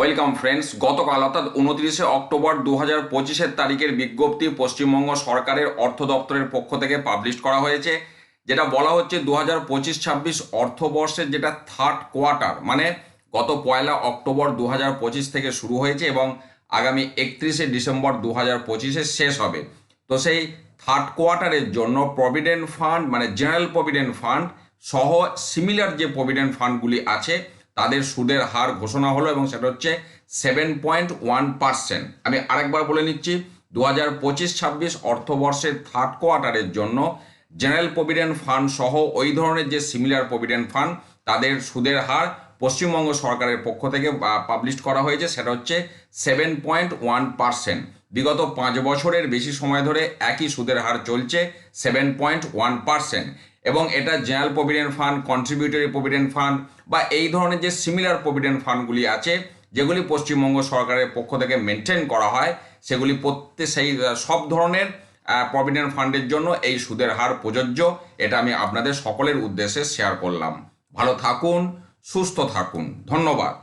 Welcome friends গতকাল, অর্থাৎ উনত্রিশে অক্টোবর দু হাজার পঁচিশের তারিখের বিজ্ঞপ্তি পশ্চিমবঙ্গ সরকারের অর্থ দপ্তরের পক্ষ থেকে পাবলিশ করা হয়েছে, যেটা বলা হচ্ছে দু হাজার পঁচিশ ছাব্বিশ অর্থবর্ষের যেটা থার্ড কোয়ার্টার মানে গত পয়লা অক্টোবর দু হাজার পঁচিশ থেকে শুরু হয়েছে এবং আগামী একত্রিশে ডিসেম্বর দু হাজার পঁচিশে শেষ হবে। তো সেই থার্ড কোয়ার্টারের জন্য প্রভিডেন্ট ফান্ড মানে জেনারেল প্রভিডেন্ট ফান্ড সহ সিমিলার যে প্রভিডেন্ট ফান্ডগুলি আছে তাদের সুদের হার ঘোষণা হলো এবং সেটা হচ্ছে সেভেন পয়েন্ট ওয়ান পার্সেন্ট আমি আরেকবার বলে নিচ্ছি দু হাজার পঁচিশ ছাব্বিশ অর্থবর্ষের থার্ড কোয়ার্টারের জন্য জেনারেল প্রভিডেন্ট ফান্ড সহ ওই ধরনের যে সিমিলার প্রভিডেন্ট ফান্ড তাদের সুদের হার পশ্চিমবঙ্গ সরকারের পক্ষ থেকে পাবলিশ করা হয়েছে, সেটা হচ্ছে সেভেন পয়েন্ট ওয়ান পার্সেন্ট বিগত পাঁচ বছরের বেশি সময় ধরে একই সুদের হার চলছে সেভেন পয়েন্ট ওয়ান পার্সেন্ট এবং এটা general provident fund, contributory provident fund বা এই ধরনের যে সিমিলার প্রভিডেন্ট ফান্ডগুলি আছে, যেগুলি পশ্চিমবঙ্গ সরকারের পক্ষ থেকে মেনটেন করা হয়, সেগুলি প্রত্যেক সেই, সব ধরনের প্রভিডেন্ট ফান্ডের জন্য এই সুদের হার প্রযোজ্য। এটা আমি আপনাদের সকলের উদ্দেশ্যে শেয়ার করলাম। ভালো থাকুন, সুস্থ থাকুন। ধন্যবাদ।